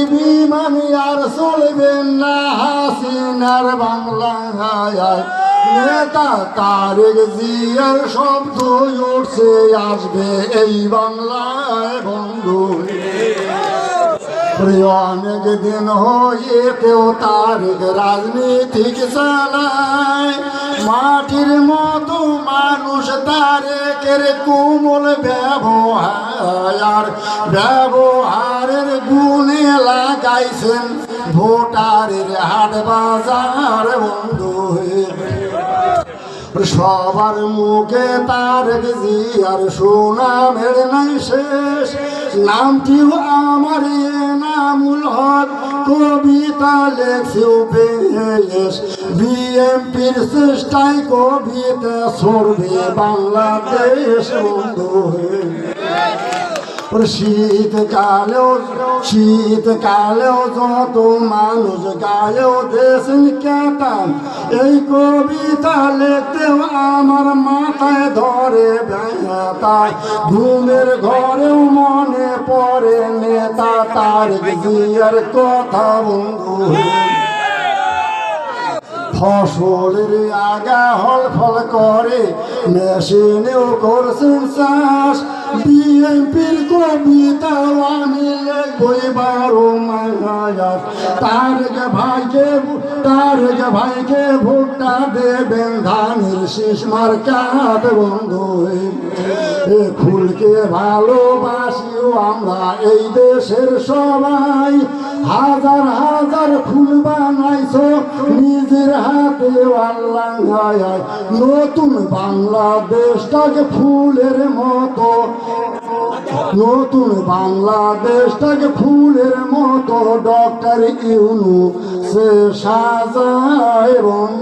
বিবি মানি আর চলবেন না, হাসিনার বাংলা হায় নেতা তারেক জিয়ার শব্দ উঠছে, আসবে এই বাংলায়, বন্ধু। অনেক দিন হয়ে কেউ তারেক রাজনীতিক চালায়। মাটির মতো মানুষ তারেকের কোমল ব্যবহার। ব্যবহারের গুণে লাগাইছেন ভোটারের হাট বাজার বন্ধু সবার মুখে তার জিয়ার সুনামের নাই শেষ। নামটিও আমার নামুল হক। কবিতা লেখছে বেশ বিএমপির চেষ্টায় কবিতা সরবে বাংলাদেশ শীতকালেও শীতকালেও যত মানুষ গায়েও দেশের কেতাম এই কবিতা লিখতেও আমার মাথায় ধরে ব্যথায়। ঘুমের ঘরেও মনে পড়ে নেতা তার জিয়ার কথা বন্ধু। ফসলের আগা হল ফল করে, মেশিনেও করছেন চাষ। বিএনপির কবিতা আমি লিখবই বারো মাস তারক ভাইকে তারক ভাইকে ভোটটা দেবেন ধানের শীষ মার্কাত বন্ধু। এ ফুলকে ভালোবাসিও আমরা এই দেশের সবাই। হাজার হাজার ফুল বানাইছো, নিজের হাতে নতুন বাংলাদেশটাকে ফুলের মতো। নতুন বাংলাদেশটাকে ফুলের মতো। ডক্টর ইউনু সে সাজায় বন্ধু